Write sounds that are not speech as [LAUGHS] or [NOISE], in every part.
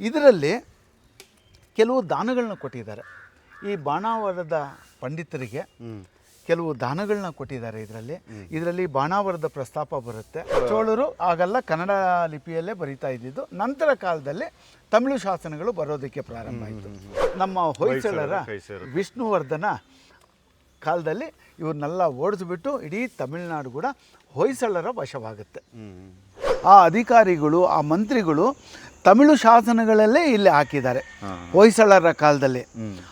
ಇದರಲ್ಲಿ ಕೆಲವು ದಾನಗಳನ್ನ ಕೊಟ್ಟಿದ್ದಾರೆ. ಈ ಬಾಣಾವರದ ಪಂಡಿತರಿಗೆ ಕೆಲವು ದಾನಗಳನ್ನ ಕೊಟ್ಟಿದ್ದಾರೆ ಇದರಲ್ಲಿ. ಇದರಲ್ಲಿ ಬಾಣಾವರದ ಪ್ರಸ್ತಾಪ ಬರುತ್ತೆ. ಚೋಳರು ಆಗೆಲ್ಲ ಕನ್ನಡ ಲಿಪಿಯಲ್ಲೇ ಬರಿತಾ ಇದ್ದಿದ್ದು. ನಂತರ ಕಾಲದಲ್ಲಿ ತಮಿಳು ಶಾಸನಗಳು ಬರೋದಕ್ಕೆ ಪ್ರಾರಂಭ ಆಯಿತು. ನಮ್ಮ ಹೊಯ್ಸಳರ ವಿಷ್ಣುವರ್ಧನ ಕಾಲದಲ್ಲಿ ಇವ್ರನ್ನೆಲ್ಲ ಓಡಿಸ್ಬಿಟ್ಟು ಇಡೀ ತಮಿಳುನಾಡು ಕೂಡ ಹೊಯ್ಸಳರ ವಶವಾಗುತ್ತೆ. ಆ ಅಧಿಕಾರಿಗಳು ಆ ಮಂತ್ರಿಗಳು ತಮಿಳು ಶಾಸನಗಳಲ್ಲೇ ಇಲ್ಲಿ ಹಾಕಿದ್ದಾರೆ. ಹೊಯ್ಸಳರ ಕಾಲದಲ್ಲಿ.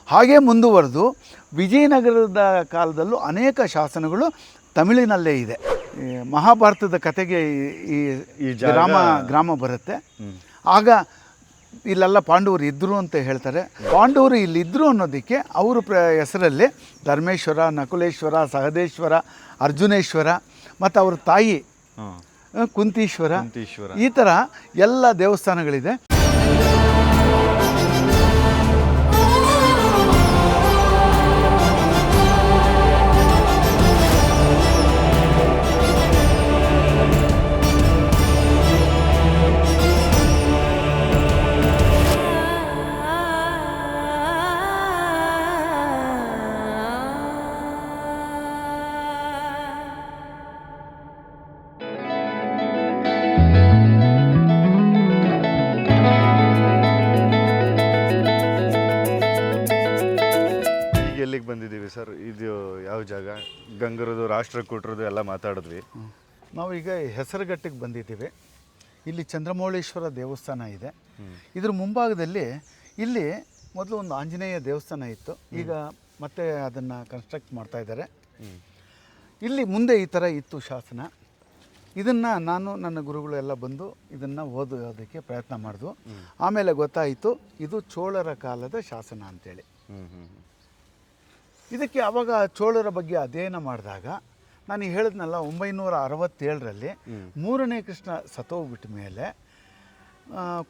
ಹಾಗೆ ಮುಂದುವರೆದು ವಿಜಯನಗರದ ಕಾಲದಲ್ಲೂ ಅನೇಕ ಶಾಸನಗಳು ತಮಿಳಿನಲ್ಲೇ ಇದೆ. ಮಹಾಭಾರತದ ಕತೆಗೆ ಈ- ಗ್ರಾಮ ಗ್ರಾಮ ಬರುತ್ತೆ. ಆಗ ಇಲ್ಲೆಲ್ಲ ಪಾಂಡವರು ಇದ್ದರು ಅಂತ ಹೇಳ್ತಾರೆ. ಪಾಂಡವರು ಇಲ್ಲಿದ್ದರು ಅನ್ನೋದಕ್ಕೆ ಅವರು ಪ್ರ ಹೆಸರಲ್ಲಿ ಧರ್ಮೇಶ್ವರ ನಕುಲೇಶ್ವರ ಸಹದೇಶ್ವರ ಅರ್ಜುನೇಶ್ವರ ಮತ್ತು ಅವ್ರ ತಾಯಿ ಕುಂತೀಶ್ವರ ಕುಂತೀಶ್ವರ. ಈ ಥರ ಎಲ್ಲ ದೇವಸ್ಥಾನಗಳಿದೆ ಜಾಗ, ಗಂಗರದು, ರಾಷ್ಟ್ರಕೂಟರದು ಎಲ್ಲ ಮಾತಾಡಿದ್ವಿ. ನಾವೀಗ ಹೆಸರುಗಟ್ಟಿಗೆ ಬಂದಿದ್ದೀವಿ. ಇಲ್ಲಿ ಚಂದ್ರಮೌಳೇಶ್ವರ ದೇವಸ್ಥಾನ ಇದೆ. ಇದ್ರ ಮುಂಭಾಗದಲ್ಲಿ ಇಲ್ಲಿ ಮೊದಲು ಒಂದು ಆಂಜನೇಯ ದೇವಸ್ಥಾನ ಇತ್ತು. ಈಗ ಮತ್ತೆ ಅದನ್ನು ಕನ್ಸ್ಟ್ರಕ್ಟ್ ಮಾಡ್ತಾ ಇದ್ದಾರೆ. ಇಲ್ಲಿ ಮುಂದೆ ಈ ಥರ ಇತ್ತು ಶಾಸನ. ಇದನ್ನು ನಾನು, ನನ್ನ ಗುರುಗಳು ಎಲ್ಲ ಬಂದು ಇದನ್ನು ಓದೋದಕ್ಕೆ ಪ್ರಯತ್ನ ಮಾಡಿದ್ವು. ಆಮೇಲೆ ಗೊತ್ತಾಯಿತು, ಇದು ಚೋಳರ ಕಾಲದ ಶಾಸನ ಅಂತೇಳಿ. ಇದಕ್ಕೆ ಅವಾಗ ಚೋಳರ ಬಗ್ಗೆ ಅಧ್ಯಯನ ಮಾಡಿದಾಗ ನಾನು ಹೇಳಿದ್ನಲ್ಲ ಒಂಬೈನೂರ ಅರವತ್ತೇಳರಲ್ಲಿ ಮೂರನೇ ಕೃಷ್ಣ ಸತ್ತೋಗ್ಬಿಟ್ಟ ಮೇಲೆ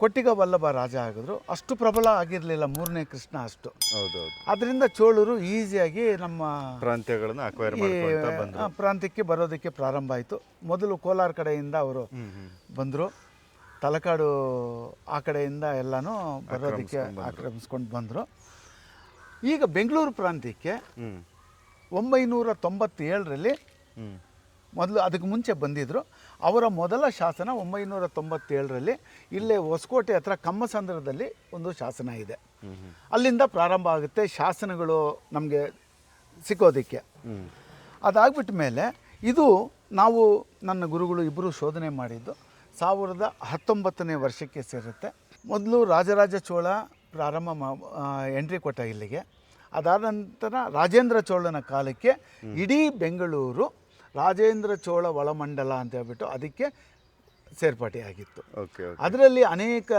ಕೊಟ್ಟಿಗ ವಲ್ಲಭ ರಾಜ ಆಗಿದ್ರು. ಅಷ್ಟು ಪ್ರಬಲ ಆಗಿರಲಿಲ್ಲ ಮೂರನೇ ಕೃಷ್ಣ ಅಷ್ಟು. ಹೌದೌದು. ಅದರಿಂದ ಚೋಳರು ಈಸಿಯಾಗಿ ನಮ್ಮ ಪ್ರಾಂತ್ಯಗಳನ್ನು ಪ್ರಾಂತ್ಯಕ್ಕೆ ಬರೋದಕ್ಕೆ ಪ್ರಾರಂಭ ಆಯಿತು. ಮೊದಲು ಕೋಲಾರ ಕಡೆಯಿಂದ ಅವರು ಬಂದರು. ತಲಕಾಡು ಆ ಕಡೆಯಿಂದ ಎಲ್ಲನೂ ಬರೋದಕ್ಕೆ ಆಕ್ರಮಿಸ್ಕೊಂಡು ಬಂದರು. ಈಗ ಬೆಂಗಳೂರು ಪ್ರಾಂತ್ಯಕ್ಕೆ ಒಂಬೈನೂರ ತೊಂಬತ್ತೇಳರಲ್ಲಿ ಮೊದಲು ಅದಕ್ಕೆ ಮುಂಚೆ ಬಂದಿದ್ದರು ಅವರ ಮೊದಲ ಶಾಸನ ಒಂಬೈನೂರ ತೊಂಬತ್ತೇಳರಲ್ಲಿ ಇಲ್ಲೇ ಹೊಸಕೋಟೆ ಹತ್ರ ಕಮ್ಮಸಂದ್ರದಲ್ಲಿ ಒಂದು ಶಾಸನ ಇದೆ. ಅಲ್ಲಿಂದ ಪ್ರಾರಂಭ ಆಗುತ್ತೆ ಶಾಸನಗಳು ನಮಗೆ ಸಿಕ್ಕೋದಕ್ಕೆ. ಅದಾಗ್ಬಿಟ್ಟ ಮೇಲೆ ಇದು ನಾವು ನನ್ನ ಗುರುಗಳು ಇಬ್ಬರು ಶೋಧನೆ ಮಾಡಿದ್ದು. ಸಾವಿರದ ಹತ್ತೊಂಬತ್ತನೇ ವರ್ಷಕ್ಕೆ ಸೇರುತ್ತೆ. ಮೊದಲು ರಾಜರಾಜ ಚೋಳ ಪ್ರಾರಂಭ ಮಾ ಎಂಟ್ರಿ ಕೊಟ್ಟ ಇಲ್ಲಿಗೆ. ಅದಾದ ನಂತರ ರಾಜೇಂದ್ರ ಚೋಳನ ಕಾಲಕ್ಕೆ ಇಡೀ ಬೆಂಗಳೂರು ರಾಜೇಂದ್ರ ಚೋಳ ಒಳಮಂಡಲ ಅಂತ ಹೇಳ್ಬಿಟ್ಟು ಅದಕ್ಕೆ ಸೇರ್ಪಡೆಯಾಗಿತ್ತು. ಅದರಲ್ಲಿ ಅನೇಕ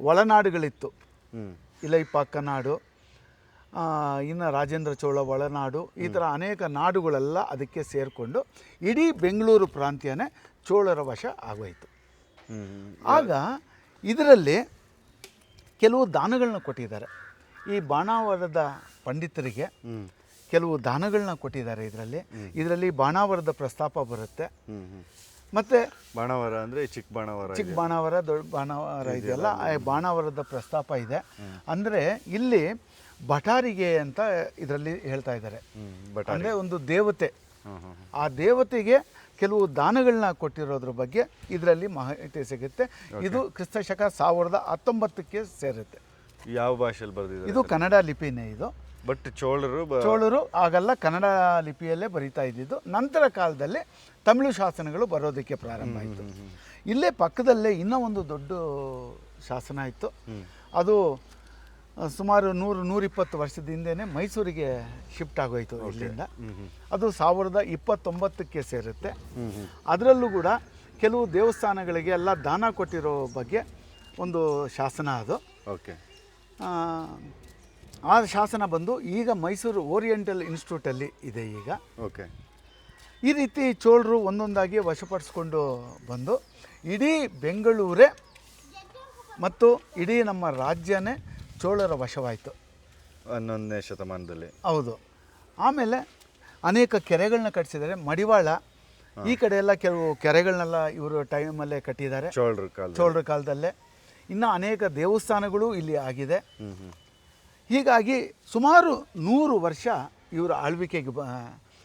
ಒಳನಾಡುಗಳಿತ್ತು. ಹ್ಮ್. ಇಲೈಪಾಕ ನಾಡು ಇನ್ನು ರಾಜೇಂದ್ರ ಚೋಳ ಒಳನಾಡು ಈ ಥರ ಅನೇಕ ನಾಡುಗಳೆಲ್ಲ ಅದಕ್ಕೆ ಸೇರಿಕೊಂಡು ಇಡೀ ಬೆಂಗಳೂರು ಪ್ರಾಂತ್ಯನೇ ಚೋಳರ ವಶ ಆಗೋಯಿತು. ಆಗ ಇದರಲ್ಲಿ ಕೆಲವು ದಾನಗಳನ್ನ ಕೊಟ್ಟಿದ್ದಾರೆ. ಈ ಬಾಣಾವರದ ಪಂಡಿತರಿಗೆ ಕೆಲವು ದಾನಗಳನ್ನ ಕೊಟ್ಟಿದ್ದಾರೆ ಇದರಲ್ಲಿ. ಇದರಲ್ಲಿ ಬಾಣಾವರದ ಪ್ರಸ್ತಾಪ ಬರುತ್ತೆ. ಮತ್ತೆ ಬಾಣಾವರ ಅಂದ್ರೆ ಚಿಕ್ಕ ಬಾಣಾವರ ಚಿಕ್ಕ ಬಾಣಾವರ ದೊಡ್ಡ ಬಾಣಾವರ ಇದೆಯಲ್ಲ ಆ ಬಾಣಾವರದ ಪ್ರಸ್ತಾಪ ಇದೆ. ಅಂದರೆ ಇಲ್ಲಿ ಭಟಾರಿಗೆ ಅಂತ ಇದರಲ್ಲಿ ಹೇಳ್ತಾ ಇದ್ದಾರೆ. ಅಂದ್ರೆ ಒಂದು ದೇವತೆ. ಆ ದೇವತೆಗೆ ಕೆಲವು ದಾನಗಳನ್ನ ಕೊಟ್ಟಿರೋದ್ರ ಬಗ್ಗೆ ಇದರಲ್ಲಿ ಮಾಹಿತಿ ಸಿಗುತ್ತೆ. ಇದು ಕ್ರಿಸ್ತ ಶಕ ಸಾವಿರದ ಹತ್ತೊಂಬತ್ತಕ್ಕೆ ಸೇರುತ್ತೆ. ಯಾವ ಭಾಷೆಯಲ್ಲಿ ಬರೆದಿದೆ ಇದು ಕನ್ನಡ ಲಿಪಿನೇ ಇದು. ಬಟ್ ಚೋಳರು ಚೋಳರು ಆಗಲ್ಲ ಕನ್ನಡ ಲಿಪಿಯಲ್ಲೇ ಬರಿತಾ ಇದ್ದಿದ್ದು. ನಂತರ ಕಾಲದಲ್ಲಿ ತಮಿಳು ಶಾಸನಗಳು ಬರೋದಕ್ಕೆ ಪ್ರಾರಂಭ ಆಯಿತು. ಇಲ್ಲೇ ಪಕ್ಕದಲ್ಲೇ ಇನ್ನೂ ಒಂದು ದೊಡ್ಡ ಶಾಸನ ಇತ್ತು. ಅದು ಸುಮಾರು ನೂರು ನೂರಿಪ್ಪತ್ತು ವರ್ಷದ ಹಿಂದೆನೇ ಮೈಸೂರಿಗೆ ಶಿಫ್ಟ್ ಆಗೋಯ್ತು ಇಲ್ಲಿಂದ. ಅದು ಸಾವಿರದ ಇಪ್ಪತ್ತೊಂಬತ್ತಕ್ಕೆ ಸೇರುತ್ತೆ. ಅದರಲ್ಲೂ ಕೂಡ ಕೆಲವು ದೇವಸ್ಥಾನಗಳಿಗೆ ಎಲ್ಲ ದಾನ ಕೊಟ್ಟಿರೋ ಬಗ್ಗೆ ಒಂದು ಶಾಸನ ಅದು. ಓಕೆ ಆ ಶಾಸನ ಬಂದು ಈಗ ಮೈಸೂರು ಓರಿಯೆಂಟಲ್ ಇನ್ಸ್ಟಿಟ್ಯೂಟಲ್ಲಿ ಇದೆ ಈಗ. ಓಕೆ ಈ ರೀತಿ ಚೋಳರು ಒಂದೊಂದಾಗಿ ವಶಪಡಿಸ್ಕೊಂಡು ಬಂದು ಇಡೀ ಬೆಂಗಳೂರೇ ಮತ್ತು ಇಡೀ ನಮ್ಮ ರಾಜ್ಯನೇ ಚೋಳರ ವಶವಾಯಿತು. ಹನ್ನೊಂದನೇ ಶತಮಾನದಲ್ಲಿ. ಹೌದು. ಆಮೇಲೆ ಅನೇಕ ಕೆರೆಗಳನ್ನ ಕಟ್ಟಿಸಿದ್ದಾರೆ ಮಡಿವಾಳ ಈ ಕಡೆ ಎಲ್ಲ ಕೆಲವು ಕೆರೆಗಳನ್ನೆಲ್ಲ ಇವರು ಟೈಮಲ್ಲೇ ಕಟ್ಟಿದ್ದಾರೆ. ಚೋಳರ ಕಾಲ ಚೋಳರ ಕಾಲದಲ್ಲೇ. ಇನ್ನು ಅನೇಕ ದೇವಸ್ಥಾನಗಳು ಇಲ್ಲಿ ಆಗಿದೆ. ಹೀಗಾಗಿ ಸುಮಾರು ನೂರು ವರ್ಷ ಇವರ ಆಳ್ವಿಕೆಗೆ ಬ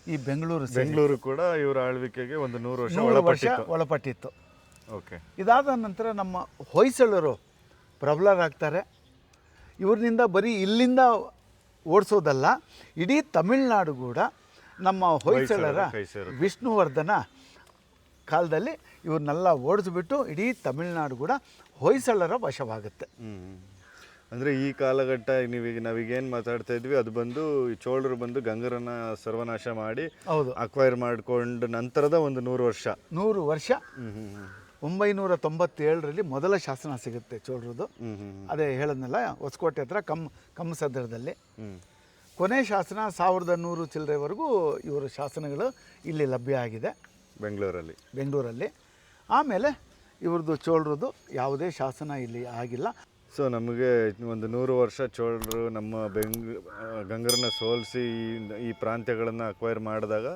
ಈ ಬೆಂಗಳೂರು ಸೇರಿ. ಬೆಂಗಳೂರು ಕೂಡ ಇವರ ಆಳ್ವಿಕೆಗೆ ಒಂದು ನೂರು ವರ್ಷ ನೂರು ವರ್ಷ ಒಳಪಟ್ಟಿತ್ತು. ಒಳಪಟ್ಟಿತ್ತು. ಓಕೆ. ಇದಾದ ನಂತರ ನಮ್ಮ ಹೊಯ್ಸಳರು ಪ್ರಬಲರಾಗ್ತಾರೆ. ಇವ್ರನಿಂದ ಬರೀ ಇಲ್ಲಿಂದ ಓಡಿಸೋದಲ್ಲ ಇಡೀ ತಮಿಳ್ನಾಡು ಕೂಡ ನಮ್ಮ ಹೊಯ್ಸಳರ ವಿಷ್ಣುವರ್ಧನ ಕಾಲದಲ್ಲಿ ಇವ್ರನ್ನೆಲ್ಲ ಓಡಿಸ್ಬಿಟ್ಟು ಇಡೀ ತಮಿಳ್ನಾಡು ಕೂಡ ಹೊಯ್ಸಳರ ವಶವಾಗುತ್ತೆ. ಅಂದರೆ ಅಂದ್ರೆ ಈ ಕಾಲಘಟ್ಟ ನೀವೀಗ ನಾವೀಗೇನು ಮಾತಾಡ್ತಾ ಇದ್ವಿ ಅದು ಬಂದು ಈ ಚೋಳರು ಬಂದು ಗಂಗರನ್ನ ಸರ್ವನಾಶ ಮಾಡಿ ಹೌದು. ಅಕ್ವೈರ್ ಮಾಡ್ಕೊಂಡು ನಂತರದ ಒಂದು ನೂರು ವರ್ಷ. ನೂರು ವರ್ಷ. ಒಂಬೈನೂರ ತೊಂಬತ್ತೇಳರಲ್ಲಿ ಮೊದಲ ಶಾಸನ ಸಿಗುತ್ತೆ ಚೋಳರದು. ಅದೇ ಹೇಳದ್ನಲ್ಲ ಹೊಸಕೋಟೆ ಹತ್ರ ಕಮ್ ಕಮ್ಮ ಸದರದಲ್ಲಿ. ಕೊನೆ ಶಾಸನ ಸಾವಿರದ ನೂರು ಚಿಲ್ಲರೆವರೆಗೂ ಇವರ ಶಾಸನಗಳು ಇಲ್ಲಿ ಲಭ್ಯ ಆಗಿದೆ. ಬೆಂಗಳೂರಲ್ಲಿ. ಬೆಂಗಳೂರಲ್ಲಿ. ಆಮೇಲೆ ಇವ್ರದ್ದು ಚೋಳರದು ಯಾವುದೇ ಶಾಸನ ಇಲ್ಲಿ ಆಗಿಲ್ಲ. ಸೊ ನಮಗೆ ಒಂದು ನೂರು ವರ್ಷ ಚೋಳರು ನಮ್ಮ ಬೆಂಗ್ ಗಂಗರನ್ನ ಸೋಲಿಸಿ ಈ ಪ್ರಾಂತ್ಯಗಳನ್ನು ಅಕ್ವೈರ್ ಮಾಡಿದಾಗ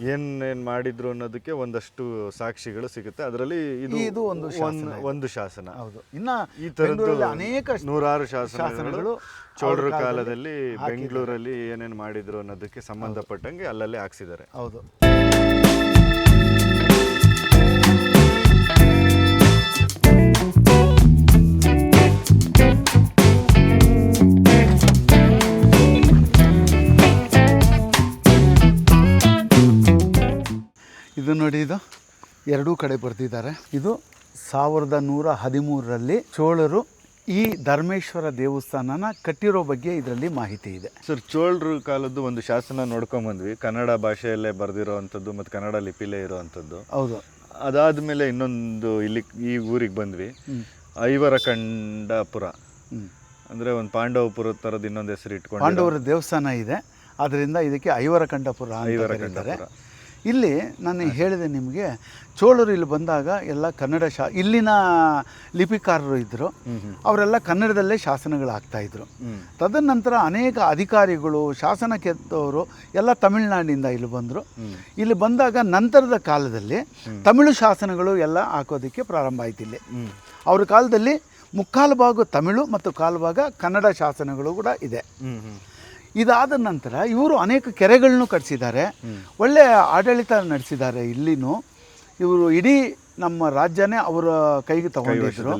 ಏನೇನು ಮಾಡಿದ್ರು ಅನ್ನೋದಕ್ಕೆ ಒಂದಷ್ಟು ಸಾಕ್ಷಿಗಳು ಸಿಗುತ್ತೆ. ಅದರಲ್ಲಿ ಇದು ಇದು ಒಂದು ಒಂದು ಒಂದು ಶಾಸನ. ಹೌದು. ಇನ್ನ ಈ ಬೆಂಗಳೂರಲ್ಲಿ ಅನೇಕ ನೂರಾರು ಶಾಸನಗಳು ಶಾಸನಗಳು ಚೋಳರ ಅವ್ರ ಕಾಲದಲ್ಲಿ ಬೆಂಗಳೂರಲ್ಲಿ ಏನೇನು ಮಾಡಿದ್ರು ಅನ್ನೋದಕ್ಕೆ ಸಂಬಂಧಪಟ್ಟಂಗೆ ಅಲ್ಲಲ್ಲೇ ಹಾಕ್ಸಿದ್ದಾರೆ. ಹೌದು. ನೋಡಿ ಇದು. ಎರಡೂ ಕಡೆ ಬರ್ತಿದ್ದಾರೆ. ಇದು ಸಾವಿರದ ನೂರ ಹದಿಮೂರರಲ್ಲಿ ಚೋಳರು ಈ ಧರ್ಮೇಶ್ವರ ದೇವಸ್ಥಾನನ ಕಟ್ಟಿರೋ ಬಗ್ಗೆ ಇದರಲ್ಲಿ ಮಾಹಿತಿ ಇದೆ. ಸರ್ ಚೋಳರ ಕಾಲದ್ದು ಒಂದು ಶಾಸನ ನೋಡ್ಕೊಂಬಂದ್ವಿ ಕನ್ನಡ ಭಾಷೆಯಲ್ಲೇ ಬರೆದಿರೋವಂಥದ್ದು ಮತ್ತು ಕನ್ನಡ ಲಿಪಿಲೇ ಇರೋವಂಥದ್ದು ಹೌದು. ಅದಾದಮೇಲೆ ಇನ್ನೊಂದು ಇಲ್ಲಿ ಈ ಊರಿಗೆ ಬಂದ್ವಿ. ಐವರ ಕಂಡಪುರ ಅಂದರೆ ಒಂದು ಪಾಂಡವಪುರ ಥರದ ಇನ್ನೊಂದು ಹೆಸರು ಇಟ್ಕೊಂಡು ಪಾಂಡವರ ದೇವಸ್ಥಾನ ಇದೆ. ಆದ್ದರಿಂದ ಇದಕ್ಕೆ ಐವರ ಕಂಡಪುರ ಐವರ ಕಂಡಪುರ. ಇಲ್ಲಿ ನಾನು ಹೇಳಿದೆ ನಿಮಗೆ ಚೋಳರು ಇಲ್ಲಿ ಬಂದಾಗ ಎಲ್ಲ ಕನ್ನಡ ಶಾ ಇಲ್ಲಿನ ಲಿಪಿಕಾರರು ಇದ್ದರು ಅವರೆಲ್ಲ ಕನ್ನಡದಲ್ಲೇ ಶಾಸನಗಳು ಆಗ್ತಾಯಿದ್ರು ಹ್ಮ್. ತದನಂತರ ಅನೇಕ ಅಧಿಕಾರಿಗಳು ಶಾಸನ ಕೆತ್ತವರು ಎಲ್ಲ ತಮಿಳುನಾಡಿನಿಂದ ಇಲ್ಲಿ ಬಂದರು. ಇಲ್ಲಿ ಬಂದಾಗ ನಂತರದ ಕಾಲದಲ್ಲಿ ತಮಿಳು ಶಾಸನಗಳು ಎಲ್ಲ ಹಾಕೋದಕ್ಕೆ ಪ್ರಾರಂಭ ಆಯ್ತು ಇಲ್ಲಿ. ಅವ್ರ ಕಾಲದಲ್ಲಿ ಮುಕ್ಕಾಲು ಭಾಗ ತಮಿಳು ಮತ್ತು ಕಾಲು ಭಾಗ ಕನ್ನಡ ಶಾಸನಗಳು ಕೂಡ ಇದೆ. ಇದಾದ ನಂತರ ಇವರು ಅನೇಕ ಕೆರೆಗಳನ್ನು ಕಟ್ಟಿಸಿದ್ದಾರೆ ಒಳ್ಳೆಯ ಆಡಳಿತ ನಡೆಸಿದ್ದಾರೆ ಇಲ್ಲಿನೂ. ಇವರು ಇಡೀ ನಮ್ಮ ರಾಜ್ಯನೇ ಅವರ ಕೈಗೆ ತಗೊಂಡಿದ್ದರು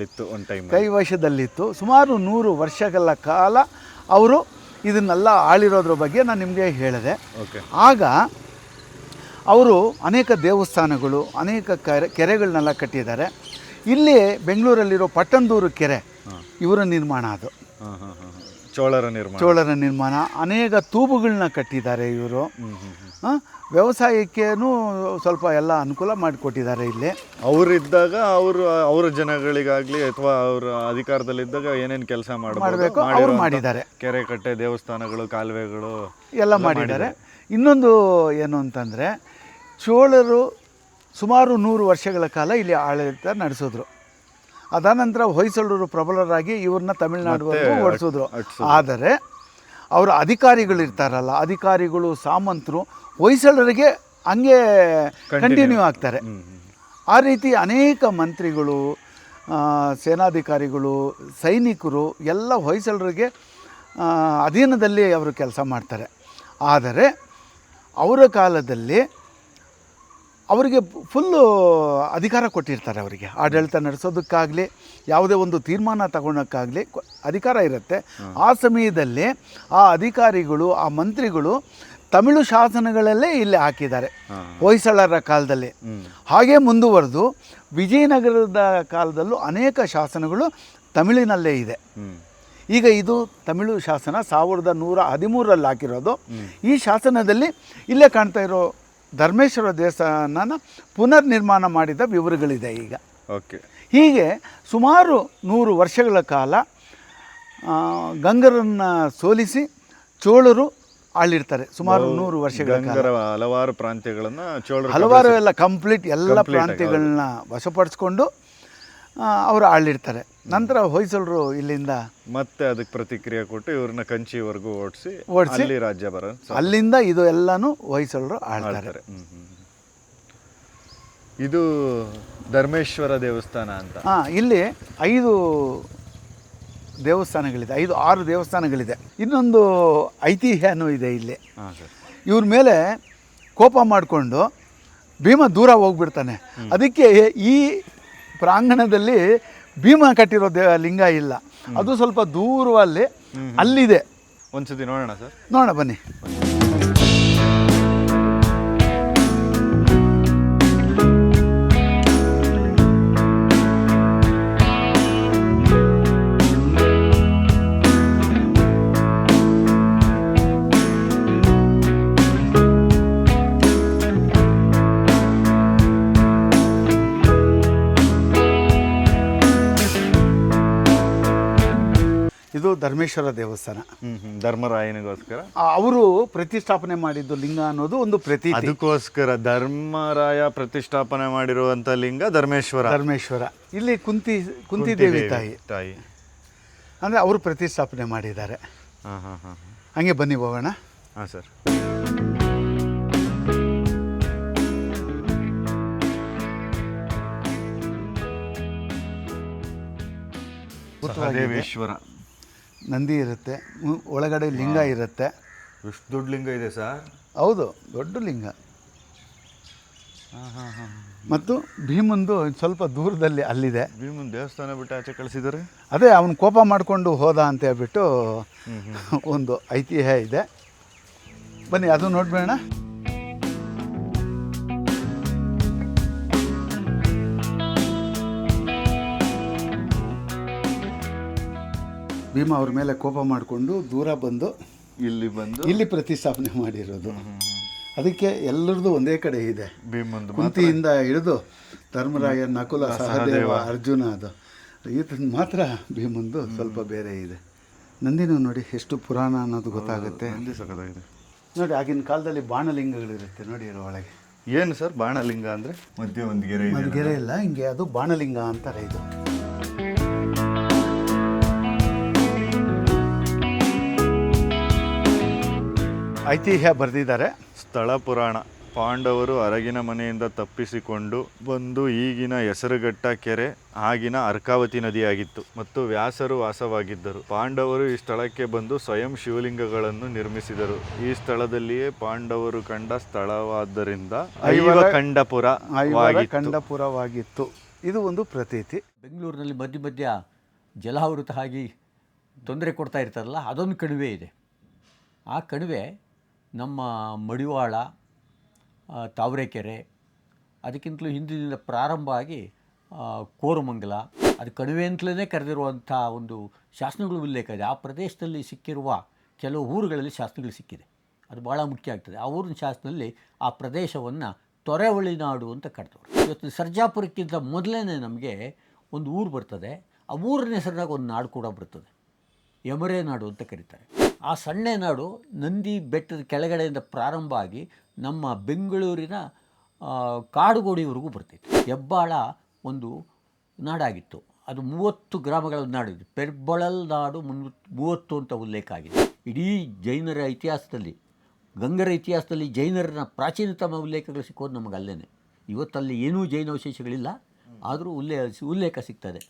ಕೈವಶದಲ್ಲಿತ್ತು ಸುಮಾರು ನೂರು ವರ್ಷಗಳ ಕಾಲ ಅವರು ಇದನ್ನೆಲ್ಲ ಆಳಿರೋದ್ರ ಬಗ್ಗೆ ನಾನು ನಿಮಗೆ ಹೇಳಿದೆ. ಆಗ ಅವರು ಅನೇಕ ದೇವಸ್ಥಾನಗಳು ಅನೇಕ ಕೆರೆ ಕೆರೆಗಳನ್ನೆಲ್ಲ ಕಟ್ಟಿದ್ದಾರೆ. ಇಲ್ಲಿ ಬೆಂಗಳೂರಲ್ಲಿರೋ ಪಟ್ಟಂದೂರು ಕೆರೆ ಇವರ ನಿರ್ಮಾಣ ಅದು ಚೋಳರ ನಿರ್ಮಾಣ. ಚೋಳರ ನಿರ್ಮಾಣ. ಅನೇಕ ತೂಬುಗಳನ್ನ ಕಟ್ಟಿದ್ದಾರೆ ಇವರು. ವ್ಯವಸಾಯಕ್ಕೇನು ಸ್ವಲ್ಪ ಎಲ್ಲ ಅನುಕೂಲ ಮಾಡಿಕೊಟ್ಟಿದ್ದಾರೆ ಇಲ್ಲಿ. ಅವರಿದ್ದಾಗ ಅವರು ಅವರ ಜನಗಳಿಗಾಗಲಿ ಅಥವಾ ಅವರ ಅಧಿಕಾರದಲ್ಲಿದ್ದಾಗ ಏನೇನು ಕೆಲಸ ಮಾಡಬೇಕು. ಅವರು ಮಾಡಿದ್ದಾರೆ. ಕೆರೆ ಕಟ್ಟೆ ದೇವಸ್ಥಾನಗಳು ಕಾಲುವೆಗಳು ಎಲ್ಲ ಮಾಡಿದ್ದಾರೆ. ಇನ್ನೊಂದು ಏನು ಅಂತಂದರೆ ಚೋಳರು ಸುಮಾರು ನೂರು ವರ್ಷಗಳ ಕಾಲ ಇಲ್ಲಿ ಆಡಳಿತ ನಡೆಸಿದ್ರು. ಅದಾನಂತರ ಹೊಯ್ಸಳರು ಪ್ರಬಲರಾಗಿ ಇವ್ರನ್ನ ತಮಿಳುನಾಡು ಓಡಿಸಿದ್ರು ಆದರೆ ಅವರ ಅಧಿಕಾರಿಗಳು ಇರ್ತಾರಲ್ಲ ಅಧಿಕಾರಿಗಳು ಸಾಮಂತರು ಹೊಯ್ಸಳರಿಗೆ ಹಂಗೆ ಕಂಟಿನ್ಯೂ ಆಗ್ತಾರೆ. ಆ ರೀತಿ ಅನೇಕ ಮಂತ್ರಿಗಳು ಸೇನಾಧಿಕಾರಿಗಳು ಸೈನಿಕರು ಎಲ್ಲ ಹೊಯ್ಸಳರಿಗೆ ಅಧೀನದಲ್ಲಿ ಅವರು ಕೆಲಸ ಮಾಡ್ತಾರೆ. ಆದರೆ ಅವರ ಕಾಲದಲ್ಲಿ ಅವರಿಗೆ ಫುಲ್ಲು ಅಧಿಕಾರ ಕೊಟ್ಟಿರ್ತಾರೆ ಅವರಿಗೆ. ಆಡಳಿತ ನಡೆಸೋದಕ್ಕಾಗಲಿ ಯಾವುದೇ ಒಂದು ತೀರ್ಮಾನ ತಗೊಳಕ್ಕಾಗಲಿ ಅಧಿಕಾರ ಇರುತ್ತೆ. ಆ ಸಮಯದಲ್ಲಿ ಆ ಅಧಿಕಾರಿಗಳು ಆ ಮಂತ್ರಿಗಳು ತಮಿಳು ಶಾಸನಗಳಲ್ಲೇ ಇಲ್ಲಿ ಹಾಕಿದ್ದಾರೆ. ಹೊಯ್ಸಳರ ಕಾಲದಲ್ಲಿ. ಹಾಗೆ ಮುಂದುವರೆದು ವಿಜಯನಗರದ ಕಾಲದಲ್ಲೂ ಅನೇಕ ಶಾಸನಗಳು ತಮಿಳಿನಲ್ಲೇ ಇದೆ. ಈಗ ಇದು ತಮಿಳು ಶಾಸನ ಸಾವಿರದ ನೂರ ಹದಿಮೂರರಲ್ಲಿ ಹಾಕಿರೋದು. ಈ ಶಾಸನದಲ್ಲಿ ಇಲ್ಲೇ ಕಾಣ್ತಾ ಇರೋ ಧರ್ಮೇಶ್ವರ ದೇವಸ್ಥಾನನ ಪುನರ್ ನಿರ್ಮಾಣ ಮಾಡಿದ ವಿವರಗಳಿದೆ ಈಗ. ಓಕೆ. ಹೀಗೆ ಸುಮಾರು ನೂರು ವರ್ಷಗಳ ಕಾಲ ಗಂಗರನ್ನು ಸೋಲಿಸಿ ಚೋಳರು ಆಳಿರ್ತಾರೆ ಸುಮಾರು ನೂರು ವರ್ಷಗಳ ಕಾಲ. ಹಲವಾರು ಪ್ರಾಂತ್ಯಗಳನ್ನು ಹಲವಾರು ಎಲ್ಲ ಕಂಪ್ಲೀಟ್ ಎಲ್ಲ ಪ್ರಾಂತ್ಯಗಳನ್ನ ವಶಪಡಿಸ್ಕೊಂಡು ಅವರು ಆಳಿರ್ತಾರೆ ನಂತರ ಹೊಯ್ಸಳರು ಇಲ್ಲಿಂದ ಮತ್ತೆ ಅದಕ್ಕೆ ಪ್ರತಿಕ್ರಿಯೆ ಕೊಟ್ಟು ಇವ್ರನ್ನ ಕಂಚಿವರೆಗೂ ಓಡಿಸಿ ಓಡಿಸಿ ಅಲ್ಲಿ ರಾಜ್ಯ ಬರ ಅಲ್ಲಿಂದ ಇದು ಎಲ್ಲಾನು ಹೊಯ್ಸಳರು ಆಳ್ತಾರೆ. ಇದು ಧರ್ಮೇಶ್ವರ ದೇವಸ್ಥಾನ ಅಂತ. ಹಾಂ ಇಲ್ಲಿ ಐದು ದೇವಸ್ಥಾನಗಳಿದೆ ಐದು ಆರು ದೇವಸ್ಥಾನಗಳಿದೆ. ಇನ್ನೊಂದು ಐತಿಹ್ಯನೂ ಇದೆ ಇಲ್ಲಿ. ಇವ್ರ ಮೇಲೆ ಕೋಪ ಮಾಡಿಕೊಂಡು ಭೀಮ ದೂರ ಹೋಗ್ಬಿಡ್ತಾನೆ. ಅದಕ್ಕೆ ಈ ಪ್ರಾಂಗಣದಲ್ಲಿ ಭೀಮ ಕಟ್ಟಿರೋ ದೇ ಲಿಂಗ ಇಲ್ಲ. ಅದು ಸ್ವಲ್ಪ ದೂರವಲ್ಲಿ ಅಲ್ಲಿದೆ. ಒಂದ್ಸತಿ ನೋಡೋಣ ಸರ್. ನೋಡೋಣ ಬನ್ನಿ. ಇದು ಧರ್ಮೇಶ್ವರ ದೇವಸ್ಥಾನ. ಧರ್ಮರಾಯನಿಗೋಸ್ಕರ? ಅವರು ಪ್ರತಿಷ್ಠಾಪನೆ ಮಾಡಿದ್ದು ಲಿಂಗ ಅನ್ನೋದು ಒಂದು ಪ್ರತಿ ಅದಕ್ಕೋಸ್ಕರ ಧರ್ಮರಾಯ ಪ್ರತಿಷ್ಠಾಪನೆ ಮಾಡಿರುವಂತ ಲಿಂಗ ಧರ್ಮೇಶ್ವರ. ಧರ್ಮೇಶ್ವರ. ಇಲ್ಲಿ ಕುಂತಿ ಕುಂತಿ ದೇವಿ ತಾಯಿ. ತಾಯಿ. ಅಂದ್ರೆ ಅವರು ಪ್ರತಿಷ್ಠಾಪನೆ ಮಾಡಿದ್ದಾರೆ. ಹಾಂ ಹಾಂ ಹಾಂ. ಹಂಗೆ ಬನ್ನಿ ಹೋಗೋಣ. ಹಾಂ ಸರ್. ಸಹದೇವೇಶ್ವರ. ನಂದಿ ಇರುತ್ತೆ ಒಳಗಡೆ ಲಿಂಗ ಇರುತ್ತೆ. ಎಷ್ಟು ದೊಡ್ಡ ಲಿಂಗ ಇದೆ ಸರ್? ಹೌದು ದೊಡ್ಡ ಲಿಂಗ. ಮತ್ತು ಭೀಮಂದು ಸ್ವಲ್ಪ ದೂರದಲ್ಲಿ ಅಲ್ಲಿದೆ. ಭೀಮನ್ ದೇವಸ್ಥಾನ ಬಿಟ್ಟು ಆಚೆ ಕಳಿಸಿದ್ದಾರೆ ಅದೇ ಅವನು ಕೋಪ ಮಾಡಿಕೊಂಡು ಹೋದ ಅಂತ ಹೇಳ್ಬಿಟ್ಟು [LAUGHS] ಒಂದು ಐತಿಹ್ಯ ಇದೆ. ಬನ್ನಿ ಅದು ನೋಡ್ಬೇಡ ಭೀಮ ಅವ್ರ ಮೇಲೆ ಕೋಪ ಮಾಡಿಕೊಂಡು ದೂರ ಬಂದು ಇಲ್ಲಿ ಬಂದು ಇಲ್ಲಿ ಪ್ರತಿಷ್ಠಾಪನೆ ಮಾಡಿರೋದು. ಅದಕ್ಕೆ ಎಲ್ಲರದು ಒಂದೇ ಕಡೆ ಇದೆ. ಭೀಮಂದು ಕುಂತಿಯಿಂದ ಹಿಡಿದು ಧರ್ಮರಾಯ ನಕುಲ ಸಹದೇವ ಅರ್ಜುನ ಅದು. ಈತನ ಮಾತ್ರ ಭೀಮಂದು ಸ್ವಲ್ಪ ಬೇರೆ ಇದೆ. ನಂದಿನೂ ನೋಡಿ ಎಷ್ಟು ಪುರಾಣ ಅನ್ನೋದು ಗೊತ್ತಾಗುತ್ತೆ. ನೋಡಿ ಆಗಿನ ಕಾಲದಲ್ಲಿ ಬಾಣಲಿಂಗಗಳಿರುತ್ತೆ ನೋಡಿ ಇರೋ ಒಳಗೆ. ಏನು ಸರ್ ಬಾಣಲಿಂಗ ಅಂದರೆ ಮಧ್ಯೆ ಒಂದು ಗೆರೆ ಗೆರೆ ಇಲ್ಲ ಹಿಂಗೆ ಅದು ಬಾಣಲಿಂಗ ಅಂತಾರೆ ಇದು. ಐತಿಹ್ಯ ಬರೆದಿದ್ದಾರೆ. ಸ್ಥಳ ಪುರಾಣ. ಪಾಂಡವರು ಅರಗಿನ ಮನೆಯಿಂದ ತಪ್ಪಿಸಿಕೊಂಡು ಬಂದು ಈಗಿನ ಹೆಸರುಘಟ್ಟ ಕೆರೆ ಆಗಿನ ಅರ್ಕಾವತಿ ನದಿಯಾಗಿತ್ತು ಮತ್ತು ವ್ಯಾಸರು ವಾಸವಾಗಿದ್ದರು. ಪಾಂಡವರು ಈ ಸ್ಥಳಕ್ಕೆ ಬಂದು ಸ್ವಯಂ ಶಿವಲಿಂಗಗಳನ್ನು ನಿರ್ಮಿಸಿದರು. ಈ ಸ್ಥಳದಲ್ಲಿಯೇ ಪಾಂಡವರು ಕಂಡ ಸ್ಥಳವಾದ್ದರಿಂದ ಐವ ಕಂಡಪುರ ಐವರ ಕಂಡಪುರವಾಗಿತ್ತು ಇದು ಒಂದು ಪ್ರತೀತಿ. ಬೆಂಗಳೂರಿನಲ್ಲಿ ಮಧ್ಯ ಮಧ್ಯ ಜಲಾವೃತ ಆಗಿ ತೊಂದರೆ ಕೊಡ್ತಾ ಇರ್ತಾರಲ್ಲ ಅದೊಂದು ಕಣಿವೆ ಇದೆ. ಆ ಕಣಿವೆ ನಮ್ಮ ಮಡಿವಾಳ ತಾವರೆಕೆರೆ, ಅದಕ್ಕಿಂತಲೂ ಹಿಂದಿನಿಂದ ಪ್ರಾರಂಭ ಆಗಿ ಕೋರಮಂಗಲ, ಅದು ಕಣಿವೆ ಅಂತಲೇ ಕರೆದಿರುವಂಥ ಒಂದು ಶಾಸನಗಳು ಉಲ್ಲೇಖ ಇದೆ. ಆ ಪ್ರದೇಶದಲ್ಲಿ ಸಿಕ್ಕಿರುವ ಕೆಲವು ಊರುಗಳಲ್ಲಿ ಶಾಸನಗಳು ಸಿಕ್ಕಿದೆ. ಅದು ಭಾಳ ಮುಖ್ಯ ಆಗ್ತದೆ. ಆ ಊರಿನ ಶಾಸನದಲ್ಲಿ ಆ ಪ್ರದೇಶವನ್ನು ತೊರೆವಳಿನಾಡು ಅಂತ ಕರೆದವರು. ಇವತ್ತು ಸರ್ಜಾಪುರಕ್ಕಿಂತ ಮೊದಲೇ ನಮಗೆ ಒಂದು ಊರು ಬರ್ತದೆ. ಆ ಊರಿನ ಹೆಸರಿನಾಗ ಒಂದು ನಾಡು ಕೂಡ ಬರ್ತದೆ. ಯಮರೆ ನಾಡು ಅಂತ ಕರೀತಾರೆ. ಆ ಸಣ್ಣ ನಾಡು ನಂದಿ ಬೆಟ್ಟದ ಕೆಳಗಡೆಯಿಂದ ಪ್ರಾರಂಭ ಆಗಿ ನಮ್ಮ ಬೆಂಗಳೂರಿನ ಕಾಡುಗೋಡಿವರೆಗೂ ಬರ್ತಿತ್ತು ಹೆಬ್ಬಾಳ ಒಂದು ನಾಡಾಗಿತ್ತು. ಅದು ಮೂವತ್ತು ಗ್ರಾಮಗಳ ನಾಡಿದ್ದು ಪೆರ್ಬಳಲ್ ನಾಡು ಮೂವತ್ತು ಅಂತ ಉಲ್ಲೇಖ ಆಗಿದೆ. ಇಡೀ ಜೈನರ ಇತಿಹಾಸದಲ್ಲಿ, ಗಂಗರ ಇತಿಹಾಸದಲ್ಲಿ ಜೈನರನ್ನ ಪ್ರಾಚೀನತಮ ಉಲ್ಲೇಖಗಳು ಸಿಕ್ಕೋದು ನಮಗೆ ಅಲ್ಲೇ ಇವತ್ತಲ್ಲಿ ಏನೂ ಜೈನ ಅವಶೇಷಗಳಿಲ್ಲ. ಆದರೂ ಉಲ್ಲೇಖ ಉಲ್ಲೇಖ ಸಿಗ್ತದೆ.